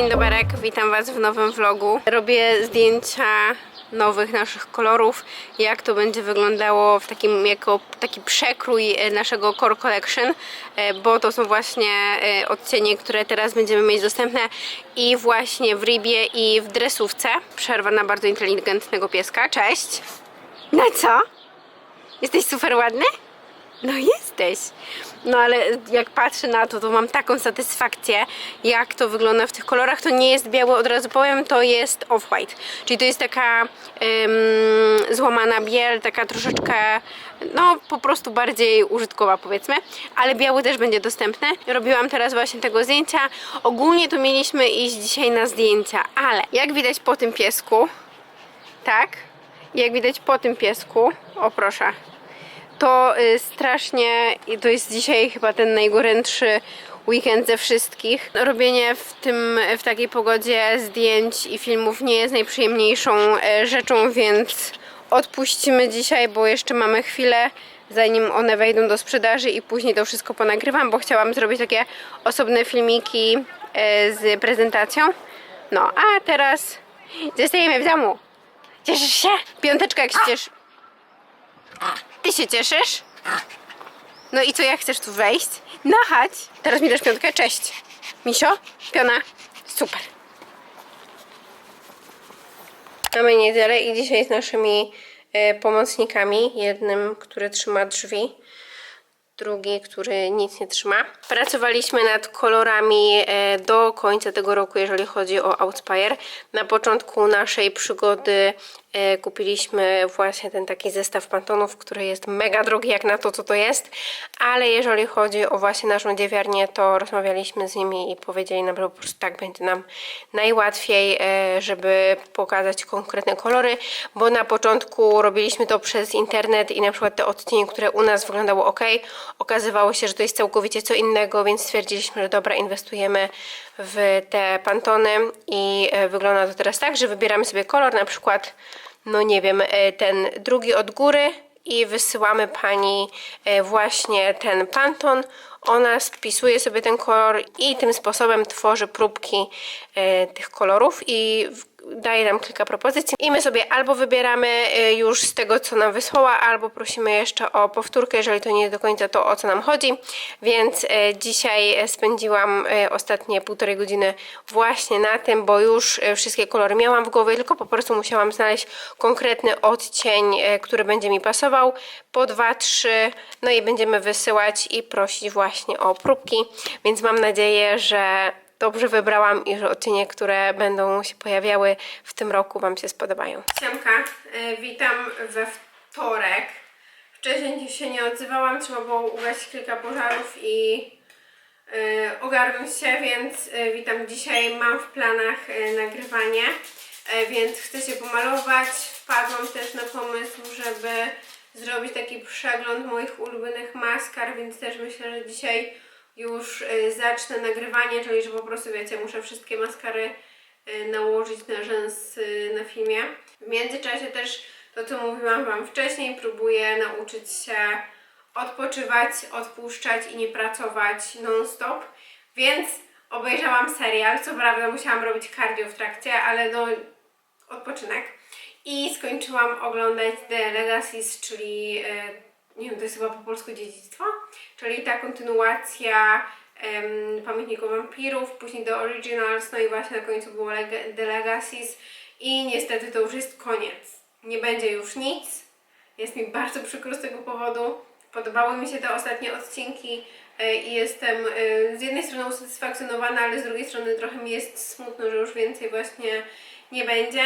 Dzień doberek, witam Was w nowym vlogu. Robię zdjęcia nowych naszych kolorów, jak to będzie wyglądało w takim, jako taki przekrój e, naszego Core Collection, e, bo to są właśnie e, odcienie, które teraz będziemy mieć dostępne i właśnie w ribie i w dresówce. Przerwa na bardzo inteligentnego pieska. Cześć! No co? Jesteś super ładny? No jesteś. No ale jak patrzę na to, to mam taką satysfakcję, jak to wygląda w tych kolorach. To nie jest biały, od razu powiem, to jest off-white. Czyli to jest taka ym, złamana biel, taka troszeczkę, no po prostu bardziej użytkowa powiedzmy. Ale biały też będzie dostępny. Robiłam teraz właśnie tego zdjęcia. Ogólnie to mieliśmy iść dzisiaj na zdjęcia, ale jak widać po tym piesku, tak? Jak widać po tym piesku, o proszę, to y, strasznie, i to jest dzisiaj chyba ten najgorętszy weekend ze wszystkich. Robienie w, tym, w takiej pogodzie zdjęć i filmów nie jest najprzyjemniejszą e, rzeczą, więc odpuścimy dzisiaj, bo jeszcze mamy chwilę zanim one wejdą do sprzedaży i później to wszystko ponagrywam, bo chciałam zrobić takie osobne filmiki e, z prezentacją. No, a teraz zostajemy w domu. Cieszysz się? Piąteczka jak się cieszy. Ty się cieszysz? No i co, jak chcesz tu wejść? No chodź. Teraz mi dasz piątkę? Cześć. Misio? Piona? Super. Mamy niedzielę i dzisiaj z naszymi e, pomocnikami. Jednym, który trzyma drzwi, drugi, który nic nie trzyma. Pracowaliśmy nad kolorami e, do końca tego roku, jeżeli chodzi o Outspire. Na początku naszej przygody kupiliśmy właśnie ten taki zestaw pantonów, który jest mega drogi jak na to, co to jest, ale jeżeli chodzi o właśnie naszą dziewiarnię, to rozmawialiśmy z nimi i powiedzieli nam, że po prostu tak będzie nam najłatwiej, e, żeby pokazać konkretne kolory, bo na początku robiliśmy to przez internet i na przykład te odcienie, które u nas wyglądało ok, okazywało się, że to jest całkowicie co innego, więc stwierdziliśmy, że dobra, inwestujemy w te pantony i e, wygląda to teraz tak, że wybieramy sobie kolor, na przykład, no nie wiem, e, ten drugi od góry i wysyłamy pani e, właśnie ten panton. Ona spisuje sobie ten kolor i tym sposobem tworzy próbki tych kolorów i daje nam kilka propozycji i my sobie albo wybieramy e, już z tego, co nam wysłała, albo prosimy jeszcze o powtórkę, jeżeli to nie do końca to, o co nam chodzi. Więc e, dzisiaj spędziłam e, ostatnie półtorej godziny właśnie na tym, bo już wszystkie kolory miałam w głowie, tylko po prostu musiałam znaleźć konkretny odcień, który będzie mi pasował. Po dwa, trzy, no i będziemy wysyłać i prosić właśnie o próbki, więc mam nadzieję, że dobrze wybrałam i że odcienie, które będą się pojawiały w tym roku Wam się spodobają. Siemka, e, witam we wtorek. Wcześniej się nie odzywałam, trzeba było ugasić kilka pożarów i e, ogarnąć się, więc e, witam dzisiaj. Mam w planach nagrywanie, więc chcę się pomalować. Wpadłam też na pomysł, żeby zrobić taki przegląd moich ulubionych maskar, więc też myślę, że dzisiaj już e, zacznę nagrywanie, czyli że po prostu wiecie, muszę wszystkie maskary e, nałożyć na rzęs e, na filmie. W międzyczasie też to, co mówiłam Wam wcześniej, próbuję nauczyć się odpoczywać, odpuszczać i nie pracować non-stop, więc obejrzałam serial, co prawda musiałam robić cardio w trakcie, ale no odpoczynek. I skończyłam oglądać The Legacies, czyli nie wiem, to jest chyba po polsku dziedzictwo, czyli ta kontynuacja em, Pamiętników Wampirów, później The Originals, no i właśnie na końcu było Leg- The Legacies i niestety to już jest koniec. Nie będzie już nic. Jest mi bardzo przykro z tego powodu. Podobały mi się te ostatnie odcinki e, i jestem e, z jednej strony usatysfakcjonowana, ale z drugiej strony trochę mi jest smutno, że już więcej właśnie nie będzie.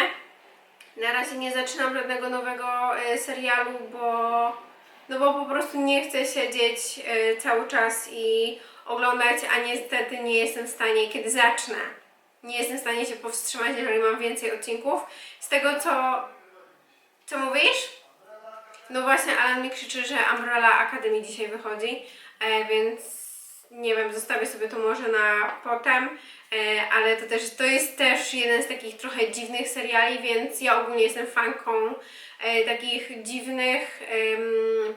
Na razie nie zaczynam żadnego nowego e, serialu, bo, no bo po prostu nie chcę siedzieć e, cały czas i oglądać, a niestety nie jestem w stanie, kiedy zacznę. Nie jestem w stanie się powstrzymać, jeżeli mam więcej odcinków. Z tego co. Co mówisz? No właśnie, Alan mi krzyczy, że Umbrella Academy dzisiaj wychodzi, e, więc nie wiem, zostawię sobie to może na potem, e, ale to też to jest też jeden z takich trochę dziwnych seriali, więc ja ogólnie jestem fanką e, takich dziwnych,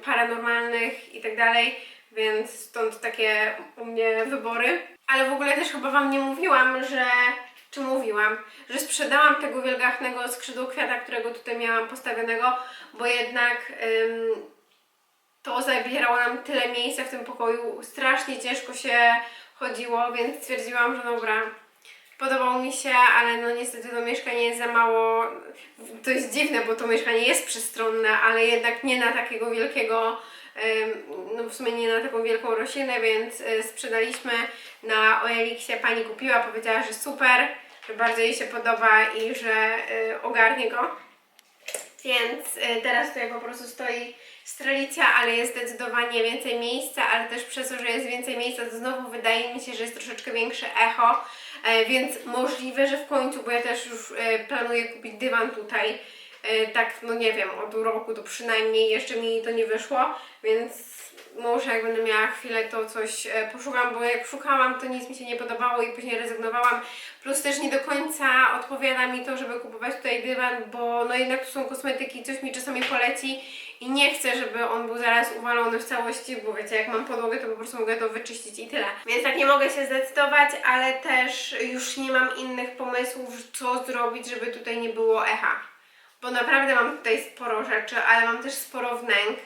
paranormalnych i tak dalej, więc stąd takie u mnie wybory. Ale w ogóle też chyba Wam nie mówiłam, że czy mówiłam, że sprzedałam tego wielgachnego skrzydło kwiata, którego tutaj miałam postawionego, bo jednak to zabierało nam tyle miejsca w tym pokoju. Strasznie ciężko się chodziło, więc stwierdziłam, że dobra, podobało mi się, ale no niestety to mieszkanie jest za mało. To jest dziwne, bo to mieszkanie jest przestronne, ale jednak nie na takiego wielkiego, no w sumie nie na taką wielką roślinę, więc e, sprzedaliśmy na OLX-ie. Pani kupiła, powiedziała, że super, że bardzo jej się podoba i że e, ogarnie go. Więc y, teraz tutaj po prostu stoi strelicja, ale jest zdecydowanie więcej miejsca, ale też przez to, że jest więcej miejsca, to znowu wydaje mi się, że jest troszeczkę większe echo, e, więc możliwe, że w końcu, bo ja też już e, planuję kupić dywan tutaj, e, tak no nie wiem, od roku to przynajmniej jeszcze mi to nie wyszło, więc może jak będę miała chwilę, to coś poszukam, bo jak szukałam, to nic mi się nie podobało i później rezygnowałam. Plus też nie do końca odpowiada mi to, żeby kupować tutaj dywan, bo no jednak tu są kosmetyki, coś mi czasami poleci i nie chcę, żeby on był zaraz uwalony w całości, bo wiecie, jak mam podłogę, to po prostu mogę to wyczyścić i tyle. Więc tak nie mogę się zdecydować, ale też już nie mam innych pomysłów, co zrobić, żeby tutaj nie było echa. Bo naprawdę mam tutaj sporo rzeczy, ale mam też sporo wnęk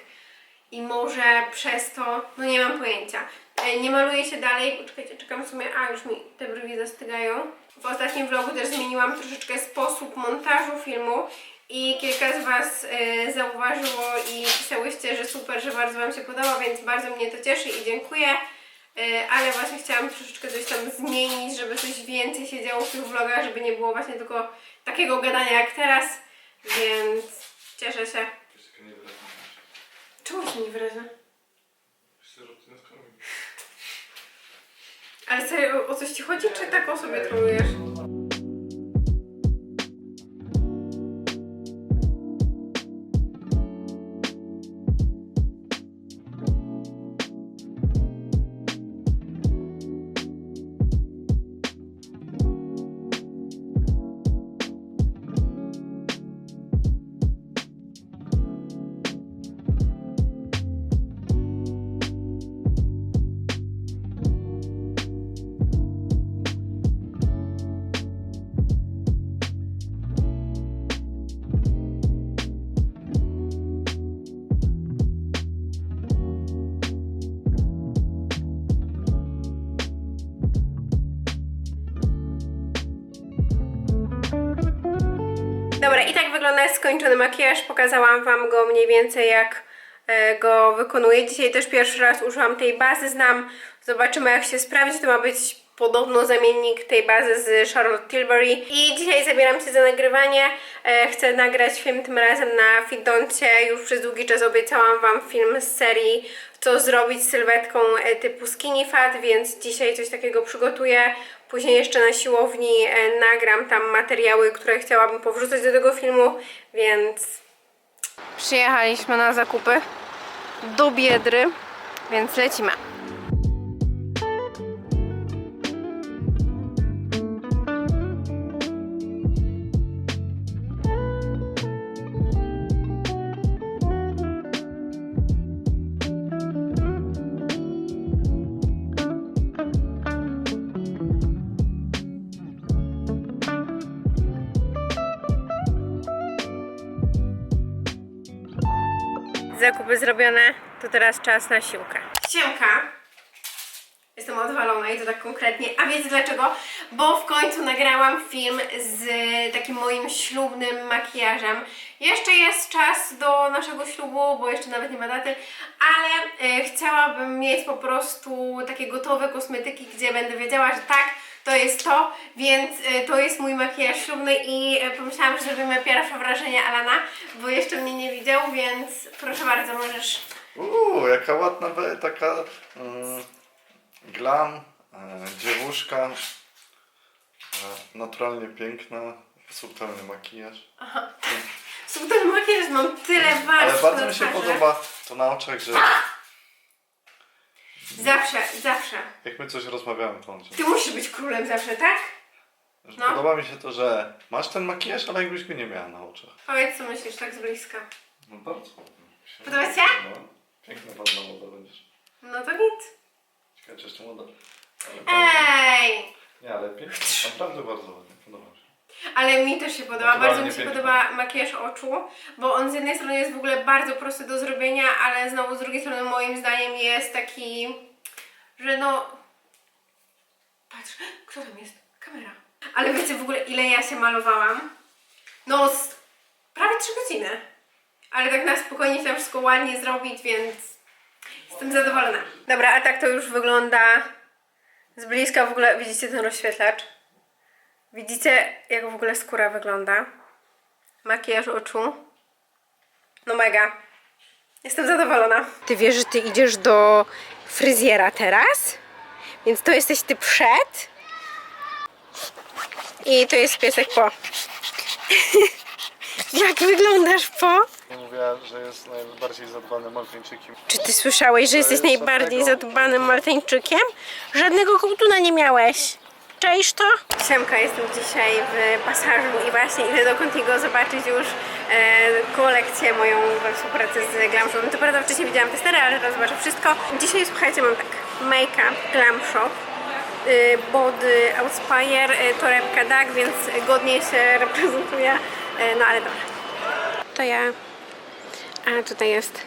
i może przez to, no nie mam pojęcia. E, Nie maluję się dalej, poczekajcie, czekam w sumie, a już mi te brwi zastygają. W ostatnim vlogu też zmieniłam troszeczkę sposób montażu filmu i kilka z Was e, zauważyło i pisałyście, że super, że bardzo Wam się podoba, więc bardzo mnie to cieszy i dziękuję. E, ale właśnie chciałam troszeczkę coś tam zmienić, żeby coś więcej się działo w tych vlogach, żeby nie było właśnie tylko takiego gadania jak teraz, więc cieszę się. Jesteś taka niewyraźna. Czemu się nie wyrażę? Myślę, że ty nas Ale serio, o coś ci chodzi, czy tak o sobie trolujesz? Wygląda skończony makijaż. Pokazałam Wam go mniej więcej jak e, go wykonuję. Dzisiaj też pierwszy raz użyłam tej bazy, znam. Zobaczymy jak się sprawdzi. To ma być podobno zamiennik tej bazy z Charlotte Tilbury. I dzisiaj zabieram się za nagrywanie. E, chcę nagrać film tym razem na Fidoncie. Już przez długi czas obiecałam Wam film z serii co zrobić z sylwetką e, typu skinny fat, więc dzisiaj coś takiego przygotuję. Później jeszcze na siłowni e, nagram tam materiały, które chciałabym powrzucać do tego filmu, więc przyjechaliśmy na zakupy do Biedry, więc lecimy. Zakupy zrobione, to teraz czas na siłkę. Siemka! Jestem odwalona i to tak konkretnie. A wiecie dlaczego? Bo w końcu nagrałam film z takim moim ślubnym makijażem. Jeszcze jest czas do naszego ślubu, bo jeszcze nawet nie ma daty, ale e, chciałabym mieć po prostu takie gotowe kosmetyki, gdzie będę wiedziała, że tak, to jest to, więc e, to jest mój makijaż ślubny i e, pomyślałam, że zrobimy pierwsze wrażenie Alana, bo jeszcze mnie nie widział, więc proszę bardzo, możesz Uuu, jaka ładna, we- taka mm, glam, e, dziewuszka, e, naturalnie piękna, subtelny makijaż. Subtelny makijaż, mam tyle warstw Ale bardzo na mi się twarzy. podoba to na oczach, że Zawsze, zawsze. jak my coś rozmawiamy, to on. Ty musisz być królem zawsze, tak? No. Podoba mi się to, że masz ten makijaż, ale jakbyś go nie miała na oczach. Powiedz co myślisz tak z bliska. No bardzo ładnie. Się- Podoba ci się? No, piękna panna moda będziesz. No to nic. Ciekawe, czy jeszcze. Ale pan- Ej! Nie, ale pięknie, naprawdę bardzo ładnie, podoba mi się. Ale mi też się podoba, Naturalnie bardzo mi się pięknie. podoba makijaż oczu, bo on z jednej strony jest w ogóle bardzo prosty do zrobienia, ale znowu z drugiej strony moim zdaniem jest taki, że no... Patrz, kto tam jest? Kamera. Ale wiecie w ogóle ile ja się malowałam? No z prawie 3 godziny. Ale tak na spokojnie chciałam wszystko ładnie zrobić, więc jestem zadowolona. Dobra, a tak to już wygląda z bliska w ogóle, widzicie ten rozświetlacz? Widzicie, jak w ogóle skóra wygląda? Makijaż oczu. No mega. Jestem zadowolona. Ty wiesz, że ty idziesz do fryzjera teraz? Więc to jesteś ty przed. I to jest piesek po. jak wyglądasz po? Mówiła, że jest najbardziej zadbanym Maltyńczykiem. Czy ty słyszałeś, że jesteś jest najbardziej żadnego- zadbanym Maltańczykiem? Żadnego kołtuna nie miałeś. Cześć to? Siemka, jestem dzisiaj w pasażu i właśnie idę do Contigo zobaczyć już e, kolekcję moją we współpracy z Glam Shop. No To prawda, wcześniej widziałam testery, ale teraz zobaczę wszystko. Dzisiaj, słuchajcie, mam tak, make-up Glam Shop, y, body Outspire, torebka DAG, więc godnie się reprezentuje, no ale dobra. To ja a tutaj jest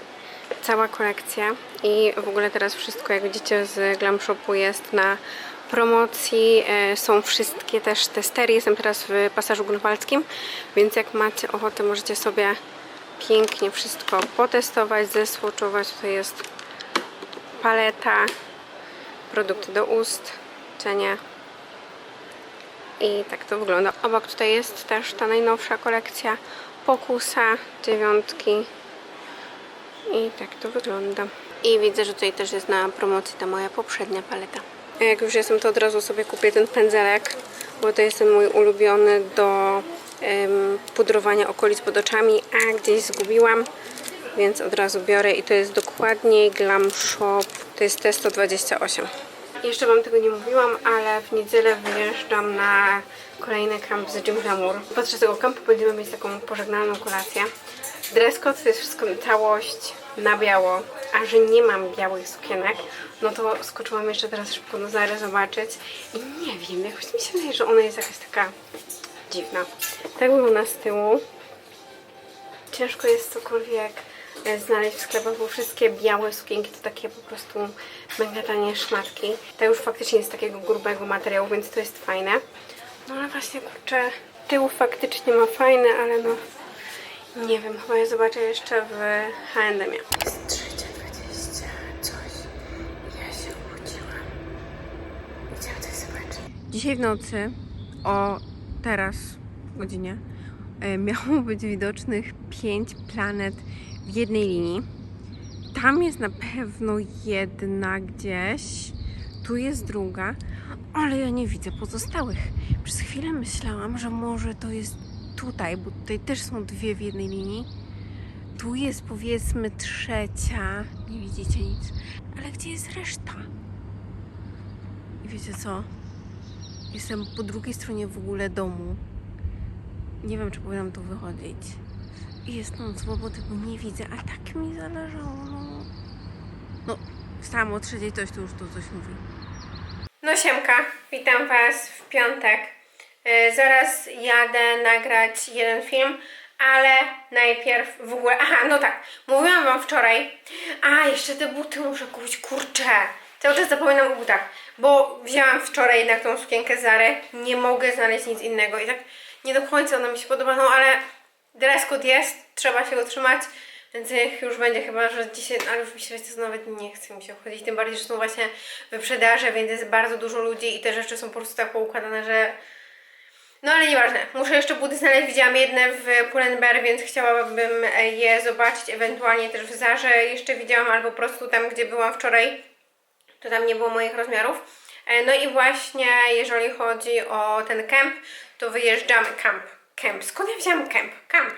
cała kolekcja i w ogóle teraz wszystko, jak widzicie, z Glam Shopu jest na promocji. E, Są wszystkie też testery. Jestem teraz w pasażu grunwaldzkim, więc jak macie ochotę, możecie sobie pięknie wszystko potestować, zesłoczować. Tutaj jest paleta, produkty do ust, cienie. I tak to wygląda. Obok tutaj jest też ta najnowsza kolekcja Pokusa, dziewiątki. I tak to wygląda. I widzę, że tutaj też jest na promocji ta moja poprzednia paleta. Jak już jestem, to od razu sobie kupię ten pędzelek, bo to jest ten mój ulubiony do em, pudrowania okolic pod oczami, a gdzieś zgubiłam, więc od razu biorę i to jest dokładnie Glam Shop, to jest T128. Jeszcze Wam tego nie mówiłam, ale w niedzielę wyjeżdżam na kolejny kamp z Gym Glamour. Podczas tego kampu będziemy mieć taką pożegnalną kolację. Dress code to jest wszystko całość na biało, a że nie mam białych sukienek, no to skoczyłam jeszcze teraz szybko do Zary zobaczyć i nie wiem, jakoś mi się wydaje, że ona jest jakaś taka dziwna. Tak wygląda z tyłu. Ciężko jest cokolwiek e, znaleźć w sklepach, bo wszystkie białe sukienki to takie po prostu mega tanie szmatki. Ta już faktycznie jest takiego grubego materiału, więc to jest fajne. No ale właśnie kurczę, tył faktycznie ma fajne, ale no nie wiem, chyba je zobaczę jeszcze w H&M. Jest 3.20, coś. Ja się obudziłam. Idziemy coś zobaczyć. Dzisiaj w nocy, o teraz godzinie, e, miało być widocznych pięć planet w jednej linii. Tam jest na pewno jedna gdzieś, tu jest druga, ale ja nie widzę pozostałych. Przez chwilę myślałam, że może to jest tutaj, bo tutaj też są dwie w jednej linii. Tu jest powiedzmy trzecia, nie widzicie nic, ale gdzie jest reszta? I wiecie co? Jestem po drugiej stronie w ogóle domu. Nie wiem, czy powinnam tu wychodzić. I jest noc, bo nie widzę, a tak mi zależało. No, no wstałam o trzeciej, coś tu już tu coś mówi. No siemka, witam Was w piątek. Yy, zaraz jadę nagrać jeden film, ale najpierw w ogóle... Aha, no tak, mówiłam Wam wczoraj. A, jeszcze te buty muszę kupić, kurczę. Cały czas zapominam o butach, bo wzięłam wczoraj jednak tą sukienkę Zary. Nie mogę znaleźć nic innego i tak nie do końca ona mi się podoba, no ale dress code jest, trzeba się go trzymać. Więc niech już będzie chyba, że dzisiaj, ale już mi się co, nawet nie chce mi się obchodzić, tym bardziej, że są właśnie wyprzedaże, więc jest bardzo dużo ludzi i te rzeczy są po prostu tak poukładane, że no ale nieważne, muszę jeszcze buty znaleźć, widziałam jedne w Pull&Bear, więc chciałabym e, je zobaczyć, ewentualnie też w Zarze. Jeszcze widziałam, albo po prostu tam, gdzie byłam wczoraj, to tam nie było moich rozmiarów. E, No i właśnie jeżeli chodzi o ten camp, to wyjeżdżamy, camp, camp, skąd ja wziąłam camp? Camp,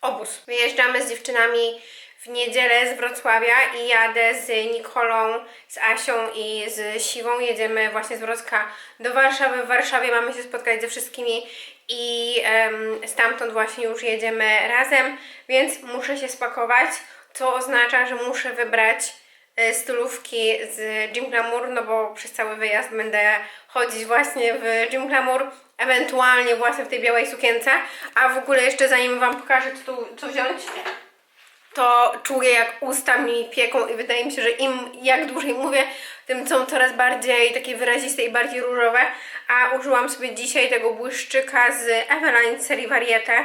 obóz. Wyjeżdżamy z dziewczynami w niedzielę z Wrocławia i jadę z Nikolą, z Asią i z Siwą. Jedziemy właśnie z Wrocka do Warszawy. W Warszawie mamy się spotkać ze wszystkimi i em, stamtąd właśnie już jedziemy razem, więc muszę się spakować, co oznacza, że muszę wybrać e, stylówki z Gym Glamour, no bo przez cały wyjazd będę chodzić właśnie w Gym Glamour, ewentualnie właśnie w tej białej sukience. A w ogóle jeszcze zanim Wam pokażę co, tu, co wziąć, to czuję jak usta mi pieką i wydaje mi się, że im jak dłużej mówię, tym są coraz bardziej takie wyraziste i bardziej różowe. A użyłam sobie dzisiaj tego błyszczyka z Eveline serii Variete.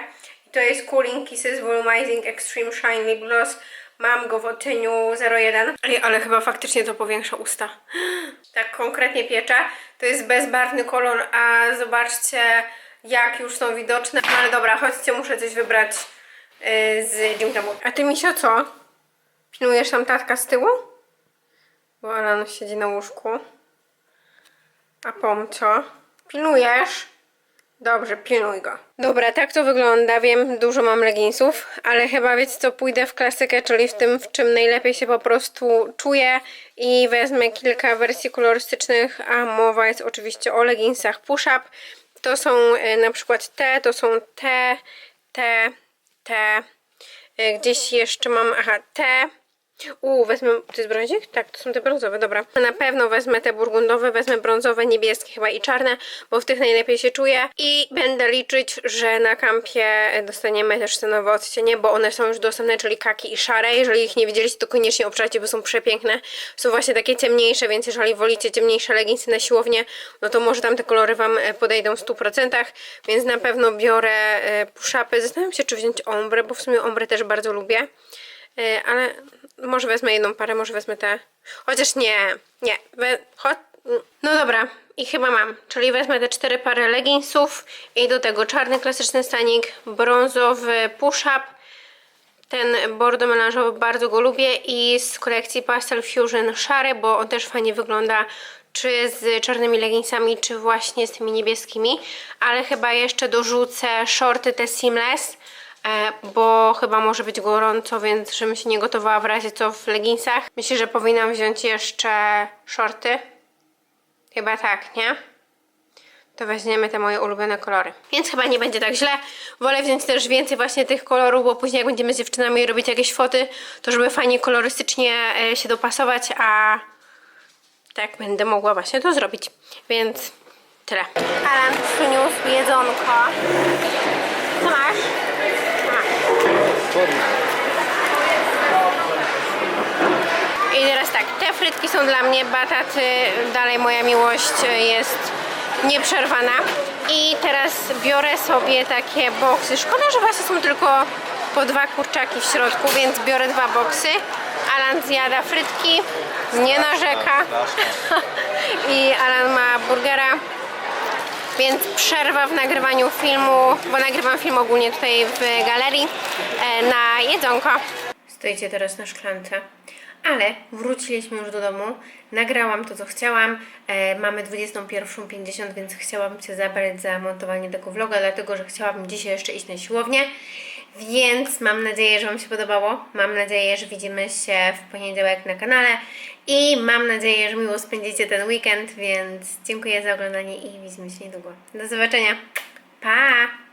To jest Cooling Kisses Volumizing Extreme Shine Lip Gloss. Mam go w odcieniu 01. Ej, ale chyba faktycznie to powiększa usta. Tak konkretnie piecze. To jest bezbarwny kolor, a zobaczcie jak już są widoczne. No ale dobra, chodźcie, muszę coś wybrać z Jim Glamour. A ty, Misio, co? Pilnujesz tam tatka z tyłu? Bo Alan siedzi na łóżku. A Pom co? Pilnujesz? Dobrze, pilnuj go. Dobra, tak to wygląda. Wiem, dużo mam leginsów, ale chyba wiecie co, pójdę w klasykę, czyli w tym, w czym najlepiej się po prostu czuję i wezmę kilka wersji kolorystycznych, a mowa jest oczywiście o leginsach push-up. To są e, na przykład te, to są te, te, te. E, Gdzieś jeszcze mam, aha, te. U, wezmę, to jest brązik? Tak, to są te brązowe, dobra. Na pewno wezmę te burgundowe, wezmę brązowe, niebieskie chyba i czarne, bo w tych najlepiej się czuję. I będę liczyć, że na kampie dostaniemy też te nowe odcienie, bo one są już dostępne, czyli kaki i szare. Jeżeli ich nie widzieliście, to koniecznie obczajcie, bo są przepiękne. Są właśnie takie ciemniejsze, więc jeżeli wolicie ciemniejsze leginsy na siłownię, no to może tam te kolory Wam e, podejdą w 100%, więc na pewno biorę e, push-upy. Zastanawiam się, czy wziąć ombre, bo w sumie ombre też bardzo lubię. E, ale może wezmę jedną parę, może wezmę te. Chociaż nie, nie. We. No dobra, i chyba mam. Czyli wezmę te cztery pary leginsów i do tego czarny klasyczny stanik, brązowy push-up, ten bordo melanżowy bardzo go lubię i z kolekcji Pastel Fusion szary, bo on też fajnie wygląda czy z czarnymi leginsami, czy właśnie z tymi niebieskimi, ale chyba jeszcze dorzucę shorty te seamless, bo chyba może być gorąco, więc żebym się nie gotowała w razie co w leginsach. Myślę, że powinnam wziąć jeszcze shorty. Chyba tak, nie? to weźmiemy te moje ulubione kolory. Więc chyba nie będzie tak źle. Wolę wziąć też więcej właśnie tych kolorów, bo później jak będziemy z dziewczynami robić jakieś foty, to żeby fajnie kolorystycznie e, się dopasować, a tak będę mogła właśnie to zrobić. Więc tyle. Alan przyniósł jedzonko. Co masz? I teraz tak, te frytki są dla mnie, bataty, dalej moja miłość jest nieprzerwana. I teraz biorę sobie takie boksy. Szkoda, że właśnie są tylko po dwa kurczaki w środku, więc biorę dwa boksy. Alan zjada frytki, nie narzeka. I Alan ma burgera. Więc przerwa w nagrywaniu filmu, bo nagrywam film ogólnie tutaj w galerii, e, na jedzonko. Stoicie teraz na szklance. Ale wróciliśmy już do domu. Nagrałam to, co chciałam. E, mamy 21.50, więc chciałam się zabrać za montowanie tego vloga, dlatego że chciałabym dzisiaj jeszcze iść na siłownię. Więc mam nadzieję, że Wam się podobało. Mam nadzieję, że widzimy się w poniedziałek na kanale. I mam nadzieję, że miło spędzicie ten weekend, więc dziękuję za oglądanie i widzimy się niedługo. Do zobaczenia. Pa!